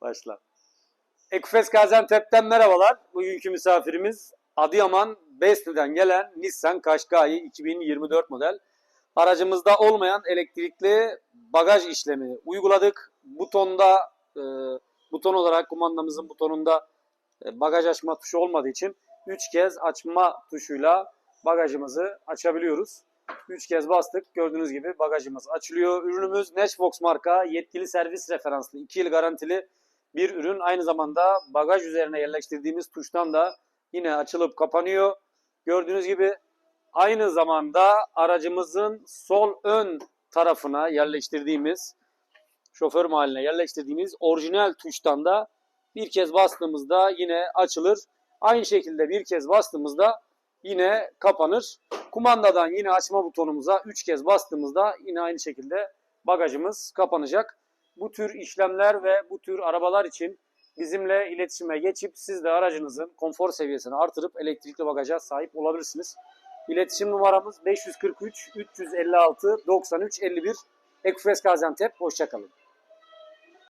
Başla. Ekufes Gaziantep'ten merhabalar. Bugünkü misafirimiz Adıyaman Besni'den gelen Nissan Qashqai 2024 model. Aracımızda olmayan elektrikli bagaj işlemi uyguladık. Butonda e, buton olarak kumandamızın butonunda e, bagaj açma tuşu olmadığı için 3 kez açma tuşuyla bagajımızı açabiliyoruz. 3 kez bastık. Gördüğünüz gibi bagajımız açılıyor. Ürünümüz Nashbox marka yetkili servis referanslı 2 yıl garantili bir ürün. Aynı zamanda bagaj üzerine yerleştirdiğimiz tuştan da yine açılıp kapanıyor. Gördüğünüz gibi aynı zamanda aracımızın sol ön tarafına yerleştirdiğimiz şoför mahalline yerleştirdiğimiz orijinal tuştan da bir kez bastığımızda yine açılır. Aynı şekilde bir kez bastığımızda yine kapanır. Kumandadan yine açma butonumuza 3 kez bastığımızda yine aynı şekilde bagajımız kapanacak. Bu tür işlemler ve bu tür arabalar için bizimle iletişime geçip siz de aracınızın konfor seviyesini artırıp elektrikli bagaja sahip olabilirsiniz. İletişim numaramız 543 356 93 51 Ekufes Gaziantep. Hoşçakalın.